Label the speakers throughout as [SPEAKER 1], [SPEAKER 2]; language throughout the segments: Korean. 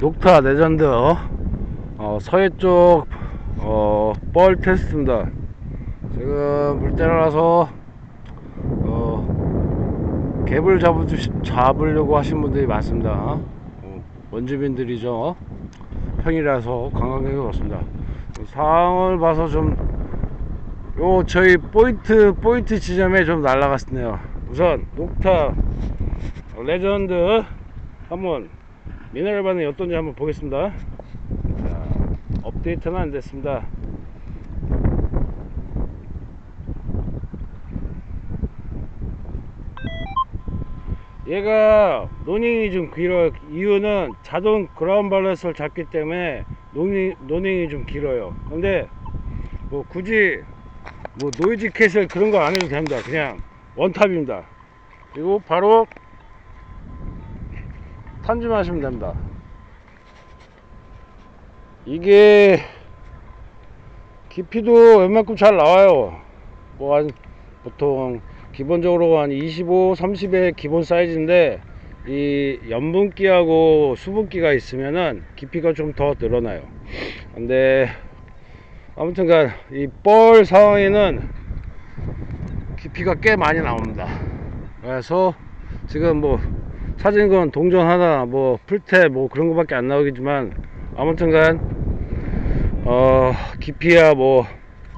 [SPEAKER 1] 녹타 레전드 어, 서해 쪽 어, 뻘 테스트입니다. 지금 물때라서 어, 갭을 잡으, 잡으려고 하신 분들이 많습니다. 어, 원주민들이죠. 평일이라서 관광객이 없습니다. 상황을 봐서 좀, 요, 저희 포인트, 포인트 지점에 좀 날라갔네요. 우선, 녹타 레전드 한번 미네랄 반응이 어떤지 한번 보겠습니다. 자, 업데이트는 안 됐습니다. 얘가 노닝이 좀 길어요. 이유는 자동 그라운드 밸런스를 잡기 때문에 노닝, 노닝이 좀 길어요. 근데 뭐 굳이 뭐 노이즈 캣을 그런 거 안 해도 됩니다. 그냥 원탑입니다. 그리고 바로 탄지하시면 됩니다. 이게 깊이도 웬만큼 잘 나와요. 뭐 한 보통 기본적으로 한 25, 30의 기본 사이즈인데 이 염분기하고 수분기가 있으면은 깊이가 좀 더 늘어나요. 근데 아무튼간 이 뻘 상황에는 깊이가 꽤 많이 나옵니다. 그래서 지금 뭐 사진 건 동전 하나 뭐 풀테 뭐 그런 거밖에 안 나오겠지만 아무튼간 어 깊이야 뭐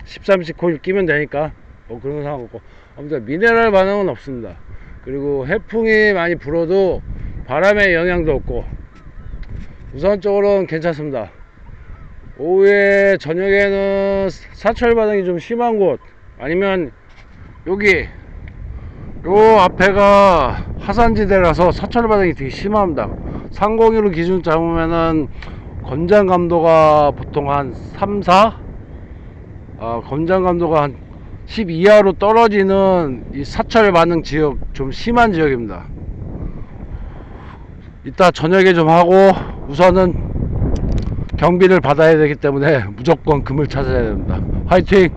[SPEAKER 1] 13씩 코일 끼면 되니까 뭐 그런 거 상관없고. 아무튼 미네랄 반응은 없습니다. 그리고 해풍이 많이 불어도 바람의 영향도 없고 우선적으로는 괜찮습니다. 오후에 저녁에는 사철 반응이 좀 심한 곳 아니면 여기 요 앞에가 하산지대라서 사철 반응이 되게 심합니다. 상공으로 기준 잡으면은 건장 감도가 보통 한 3, 4? 아, 건장 감도가 한 10 이하로 떨어지는 이 사철 반응 지역 좀 심한 지역입니다. 이따 저녁에 좀 하고 우선은 경비를 받아야 되기 때문에 무조건 금을 찾아야 됩니다. 화이팅!